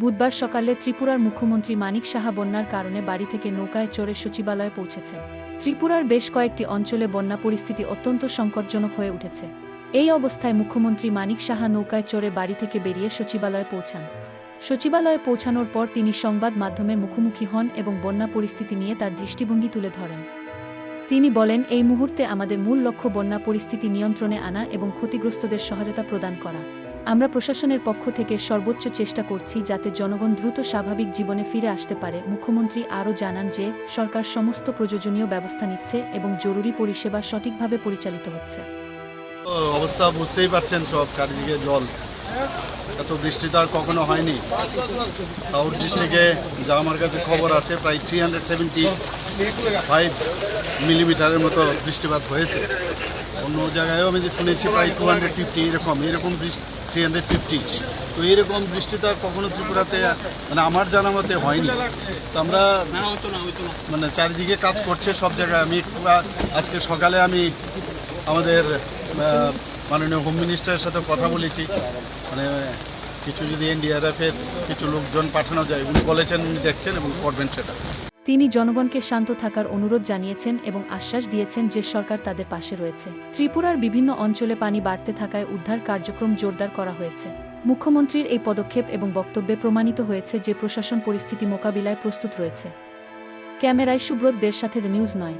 বুধবার সকালে ত্রিপুরার মুখ্যমন্ত্রী মানিক সাহা বন্যার কারণে বাড়ি থেকে নৌকায় চড়ে সচিবালয়ে পৌঁছেছেন। ত্রিপুরার বেশ কয়েকটি অঞ্চলে বন্যা পরিস্থিতি অত্যন্ত সংকটজনক হয়ে উঠেছে। এই অবস্থায় মুখ্যমন্ত্রী মানিক সাহা নৌকায় চড়ে বাড়ি থেকে বেরিয়ে সচিবালয়ে পৌঁছান। সচিবালয়ে পৌঁছানোর পর তিনি সংবাদ মাধ্যমের মুখোমুখি হন এবং বন্যা পরিস্থিতি নিয়ে তার দৃষ্টিভঙ্গি তুলে ধরেন। তিনি বলেন, এই মুহূর্তে আমাদের মূল লক্ষ্য বন্যা পরিস্থিতি নিয়ন্ত্রণে আনা এবং ক্ষতিগ্রস্তদের সহায়তা প্রদান করা। আমরা প্রশাসনের পক্ষ থেকে সর্বোচ্চ চেষ্টা করছি যাতে জনগণ দ্রুত স্বাভাবিক জীবনে ফিরে আসতে পারে। মুখ্যমন্ত্রী আরও জানান যে, সরকার সমস্ত প্রয়োজনীয় ব্যবস্থা নিচ্ছে এবং জরুরি পরিষেবা সঠিকভাবে পরিচালিত হচ্ছে। অবস্থা বুঝতেই পারছেন সব, চারিদিকে জল। এত বৃষ্টি তো আর কখনো হয়নি। সাউথ ডিস্ট্রিক্টে যা আমার কাছে খবর আছে, প্রায় থ্রি হান্ড্রেড সেভেন্টি ফাইভ মিলিমিটারের মতো বৃষ্টিপাত হয়েছে। অন্য জায়গায়ও আমি যে শুনেছি, প্রায় টু হান্ড্রেড ফিফটি এরকম এরকম থ্রি হান্ড্রেড ফিফটি তো এরকম বৃষ্টি তো আর কখনো ত্রিপুরাতে মানে আমার জানা মতে হয়নি। তো আমরা মানে চারিদিকে কাজ করছে সব জায়গায়। আমি একটু আজকে সকালে আমি আমাদের মাননীয় হোম মিনিস্টারের সাথে কথা বলেছি। মানে কিছু যদি এনডিআরএফের কিছু লোকজন পাঠানো যায় উনি বলেছেন উনি দেখছেন এবং করবেন সেটা। তিনি জনগণকে শান্ত থাকার অনুরোধ জানিয়েছেন এবং আশ্বাস দিয়েছেন যে সরকার তাদের পাশে রয়েছে। ত্রিপুরার বিভিন্ন অঞ্চলে পানি বাড়তে থাকায় উদ্ধার কার্যক্রম জোরদার করা হয়েছে। মুখ্যমন্ত্রীর এই পদক্ষেপ এবং বক্তব্যে প্রমাণিত হয়েছে যে প্রশাসন পরিস্থিতি মোকাবিলায় প্রস্তুত রয়েছে। ক্যামেরায় সুব্রত দেশ সাথে নিউজ নয়।